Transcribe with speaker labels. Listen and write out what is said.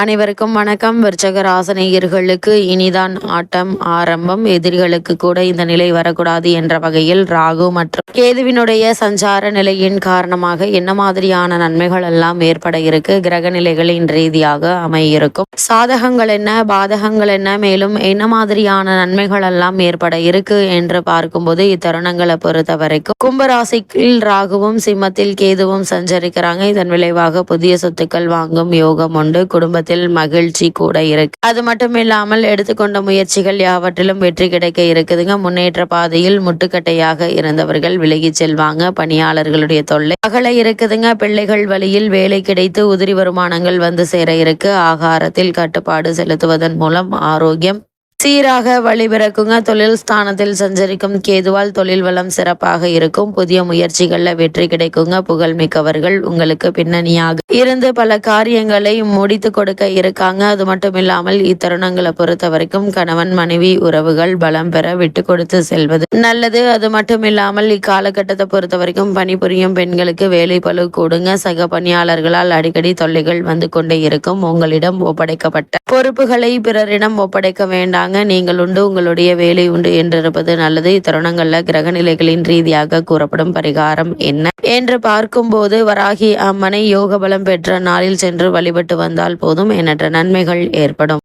Speaker 1: அனைவருக்கும் வணக்கம். விருச்சக ராசனேயர்களுக்கு இனிதான் ஆட்டம் ஆரம்பம். எதிரிகளுக்கு கூட இந்த நிலை வரக்கூடாது என்ற வகையில் ராகு மற்றும் கேதுவினுடைய சஞ்சார நிலையின் காரணமாக என்ன மாதிரியான நன்மைகள் எல்லாம் ஏற்பட இருக்கு? கிரக நிலைகளின் ரீதியாக அமையிருக்கும். சாதகங்கள் என்ன? பாதகங்கள் என்ன? மேலும் என்ன மாதிரியான நன்மைகள் எல்லாம் ஏற்பட இருக்கு என்று பார்க்கும்போது இத்தருணங்களை பொறுத்த வரைக்கும் கும்பராசிக்கில் ராகுவும் சிம்மத்தில் கேதுவும் சஞ்சரிக்கிறாங்க. இதன் விளைவாக புதிய சொத்துக்கள் வாங்கும் யோகம் உண்டு. குடும்பத்தில் மகிழ்ச்சி கூட இருக்கு. அது மட்டும் இல்லாமல் எடுத்துக்கொண்ட முயற்சிகள் யாவற்றிலும் வெற்றி கிடைக்க இருக்குதுங்க. முன்னேற்ற பாதையில் முட்டுக்கட்டையாக இருந்தவர்கள் விலகி செல்வாங்க. பணியாளர்களுடைய தொல்லை அகல இருக்குதுங்க. பிள்ளைகள் வழியில் வேலை கிடைத்து உதிரி வருமானங்கள் வந்து சேர இருக்கு. ஆகாரத்தில் கட்டுப்பாடு செலுத்துவதன் மூலம் ஆரோக்கியம் சீராக வழிபிறக்குங்க. தொழில் ஸ்தானத்தில் சஞ்சரிக்கும் கேதுவால் தொழில் வளம் சிறப்பாக இருக்கும். புதிய முயற்சிகள்ல வெற்றி கிடைக்குங்க. புகழ்மிக்கவர்கள் உங்களுக்கு பின்னணியாக இருந்து பல காரியங்களை முடித்து கொடுக்க இருக்காங்க. அது மட்டும் இல்லாமல் இத்தருணங்களை பொறுத்த வரைக்கும் கணவன் மனைவி உறவுகள் பலம் பெற விட்டு கொடுத்து செல்வது நல்லது. அது மட்டும் இல்லாமல் இக்காலகட்டத்தை பொறுத்த வரைக்கும் பணிபுரியும் பெண்களுக்கு வேலை பழு கூடுங்க. சக பணியாளர்களால் அடிக்கடி தொல்லைகள் வந்து கொண்டே இருக்கும். உங்களிடம் ஒப்படைக்கப்பட்ட பொறுப்புகளை பிறரிடம் ஒப்படைக்க வேண்டாம் சொல்கிறாங்க நீங்கள் உண்டு உங்களுடைய வேலை உண்டு என்றிருப்பது நல்லது. இத்தருணங்களில் கிரக நிலைகளின் ரீதியாக கூறப்படும் பரிகாரம் என்ன? என்று பார்க்கும்போது வராகி அம்மனை யோக பலம் பெற்ற நாளில் சென்று வழிபட்டு வந்தால் போதும் எண்ணற்ற நன்மைகள் ஏற்படும்.